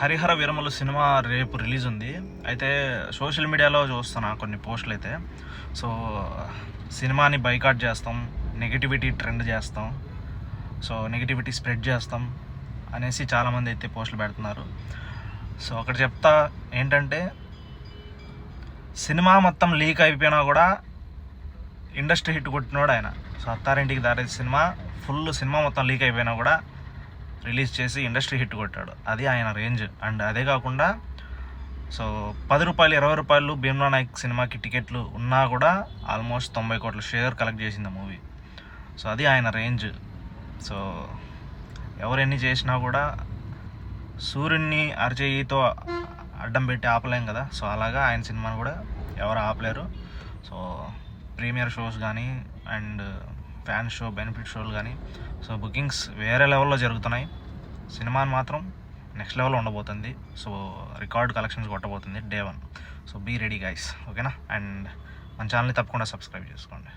హరిహర వీరములు సినిమా రేపు రిలీజ్ ఉంది. అయితే సోషల్ మీడియాలో చూస్తున్నా కొన్ని పోస్టులు అయితే. సో సినిమాని బైకాట్ చేస్తాం నెగిటివిటీ ట్రెండ్ చేస్తాం సో నెగిటివిటీ స్ప్రెడ్ చేస్తాం అనేసి చాలామంది అయితే పోస్టులు పెడుతున్నారు. సో అక్కడ చెప్తా ఏంటంటే సినిమా మొత్తం లీక్ అయిపోయినా కూడా ఇండస్ట్రీ హిట్ కొట్టినోడు ఆయన. సో అత్తారింటికి దారి సినిమా ఫుల్ సినిమా మొత్తం లీక్ అయిపోయినా కూడా రిలీజ్ చేసి ఇండస్ట్రీ హిట్ కొట్టాడు. అది ఆయన రేంజ్. అండ్ అదే కాకుండా సో పది రూపాయలు ఇరవై రూపాయలు భీమ్లా నాయక్ సినిమాకి టికెట్లు ఉన్నా కూడా ఆల్మోస్ట్ తొంభై కోట్ల షేర్ కలెక్ట్ చేసింది మూవీ. సో అది ఆయన రేంజ్. సో ఎవరు ఎన్ని చేసినా కూడా సూర్యుడిని అరచేయితో అడ్డం పెట్టి ఆపలేం కదా. సో అలాగా ఆయన సినిమాను కూడా ఎవరు ఆపలేరు. సో ప్రీమియర్ షోస్ కానీ అండ్ ఫ్యాన్ షో బెనిఫిట్ షోలు కానీ సో బుకింగ్స్ వేరే లెవెల్లో జరుగుతున్నాయి. సినిమాని మాత్రం నెక్స్ట్ లెవెల్లో ఉండబోతుంది. So record collections కొట్టబోతుంది day one so be ready guys ఓకేనా అండ్ మన ఛానల్ని తప్పకుండా సబ్స్క్రైబ్ చేసుకోండి.